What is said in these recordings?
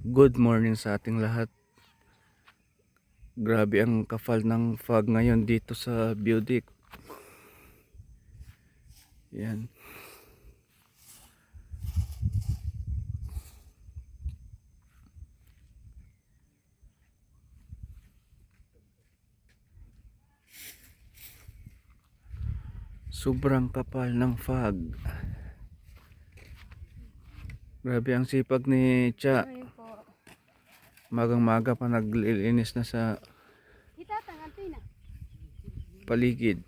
Good morning sa ating lahat. Grabe ang kafal ng fog ngayon dito sa Budik. Yan. Sobrang kapal ng fog. Grabe ang sipag ni Cha. Magang maga pa naglilinis na sa paligid.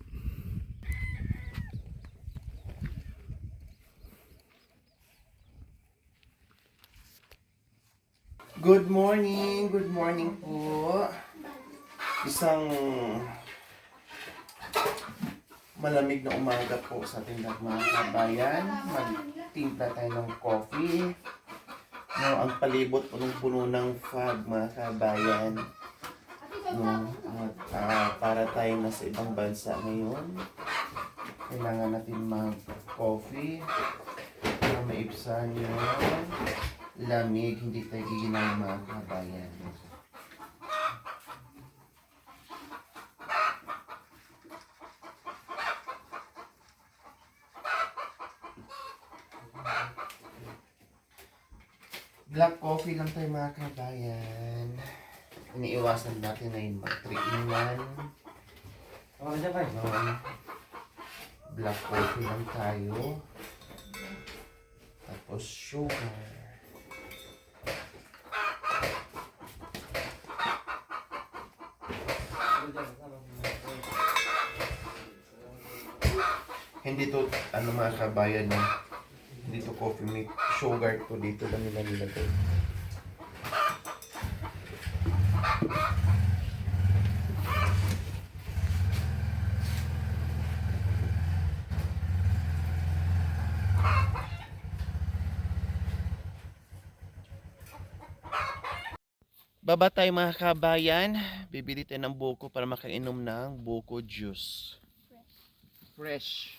Good morning, good morning po. Isang malamig na umaga po sa ating lahat mga kabayan. Magtimpla tayo ng coffee. No, ang palibot punong-puno ng fog mga kabayan. No, at ah, para tayo nasa ibang bansa ngayon. Kailangan natin mag-coffee para maibsan yung lamig, hindi tayo giginaw mga kabayan. Black coffee lang tayo mga kabayan. Iniiwasan natin na yung mag 3 in 1. Oh, Black coffee lang tayo. Tapos sugar. Hindi to, ano mga kabayan hindi to coffee mate, sugar to, dito lang nila nilagay. Baba tayo mga kabayan, bibili tayo ng buko para makainom ng buko juice. Fresh.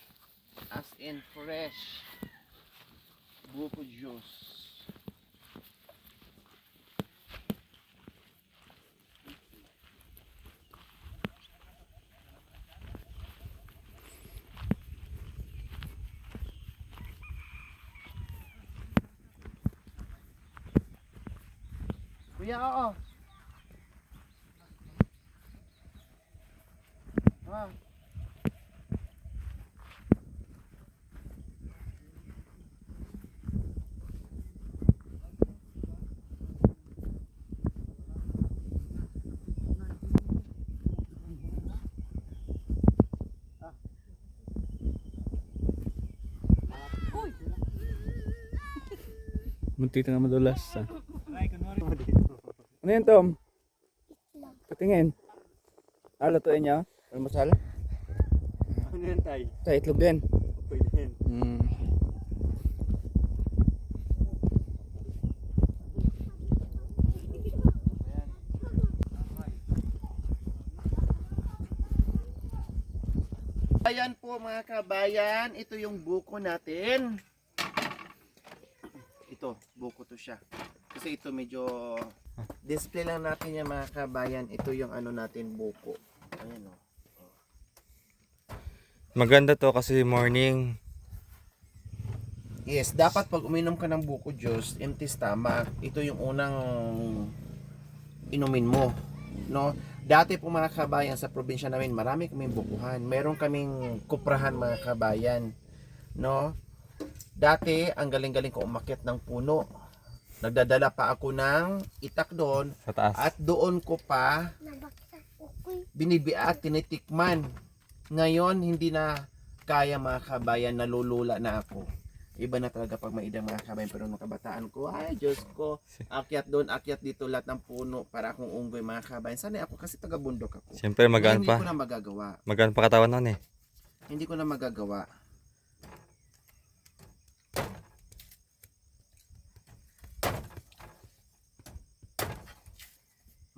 As in fresh. Buko juice. Kuya, oo. Ah. Munti na madulas. Ah. Ano yan, Tom? Patingin. Ah, lutuin niya? Almusal? Ano yan, tay? Sa itlog din. Pwede yan. Hmm. Ayan po mga kabayan, ito yung buko natin. Buko to siya. Kasi ito medyo display lang natin yan mga kabayan. Ito yung ano natin buko. Ayan oh. o. Maganda to kasi morning. Yes, dapat pag uminom ka ng buko juice, empty stomach, ito yung unang inumin mo. No? Dati po mga kabayan sa probinsya namin, marami kaming bukuhan. Meron kaming kuprahan mga kabayan. No? Dati, ang galing-galing ko umakyat ng puno. Nagdadala pa ako ng itak doon Sa taas. at doon ko pa binibiat, tinitikman. Ngayon, hindi na kaya mga kabayan, nalulula na ako. Iba na talaga pag maidang mga kabayan. Pero nung kabataan ko, ay Diyos ko, akyat doon, akyat dito, lahat ng puno para akong unggoy mga kabayan. Sanay ako kasi taga-bundok ako. Siyempre magaan Ngayon, pa. Hindi ko na magagawa. Magaan pa katawan nun eh. Hindi ko na magagawa.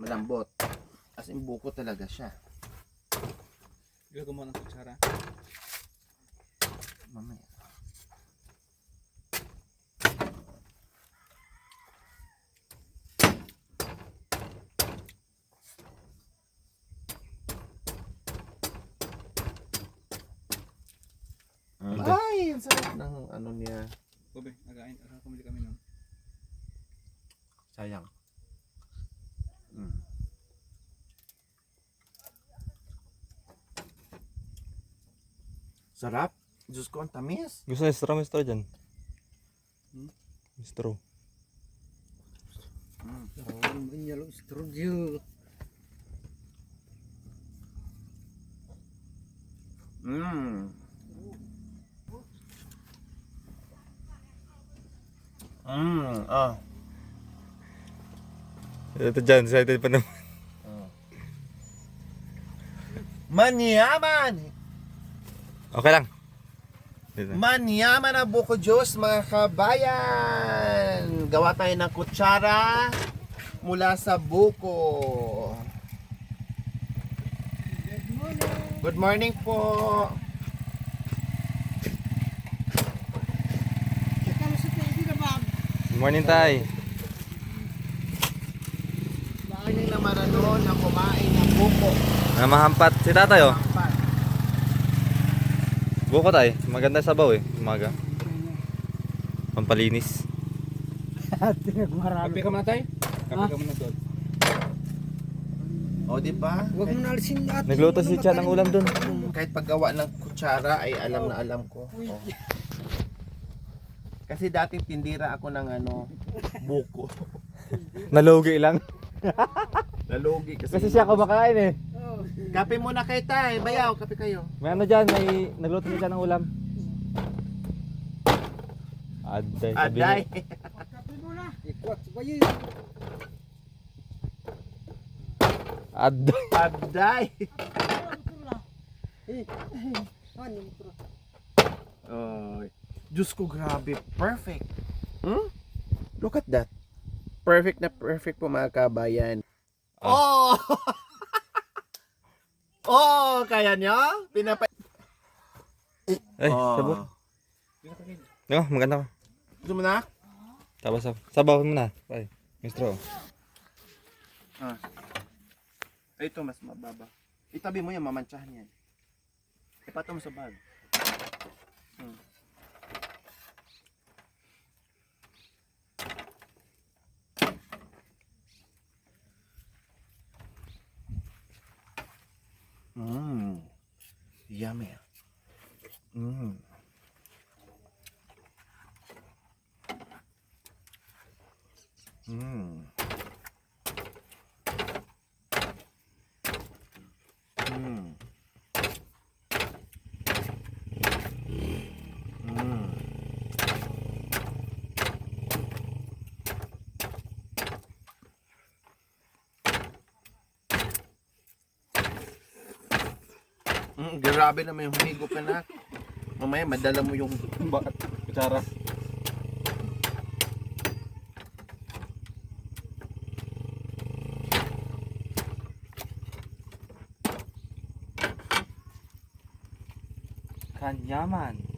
Malambot. As in buko talaga siya. Ilagay mo ng kutsara. Mamaya. Ay, ang sarap ng ano niya. Kobe, again, kami kami nun. Sayang. Mm. Sarap. Diyos ko, ang tamis. Gusto niya straw, straw dyan. Hmm? May straw. Mm. Mm. Ah. Ito dyan, excited pa naman. Manyaman! Okay lang. Manyaman na buko juice mga kabayan! Gawa tayo ng kutsara mula sa buko. Good morning po. Good morning, Tay. Naman ano na kumain ng buko. Namahampat si tatay, oh. Buko, tay. Maganda sabaw, eh. Umaga. Pampalinis. Kape ka muna tay? Kape ka muna tol. O, di ba? Huwag mo na alisin lahat. Nagluto si Chan ng ulam dun. Kahit paggawa ng kutsara ay alam na alam ko. Oh. Kasi dating tindira ako ng ano, buko. Nalugi lang. Nalugi kasi. Kasi siya kumakain, eh. Kape muna kay tay, bayaw, kape kayo. May ano dyan, may nagluto si Chan ng ulam. Aday. sabi Aday. niya. Ikwat ba yun? Aday. Aday. Ano yung pro? Ay, Diyos ko, grabe. Perfect. Hmm? Look at that. Perfect na perfect po mga kabayan. Oh! oh, kaya nyo? Pinapa... Ay, Oh. sabaw. No, maganda ko. Gusto mo na? Tapos, sab- sabaw mo na. Ay, may straw. Ito, mas mababa. Itabi mo yan, mamantsahan yan. Ipato mo sa bag. Hmm. Mmm. Yummy. Mmm. Mmm. Mmm. Mmm. Mm, grabe naman yung humigo ka na. Mamaya madala mo yung Bakit? Kutsara. Kanyaman.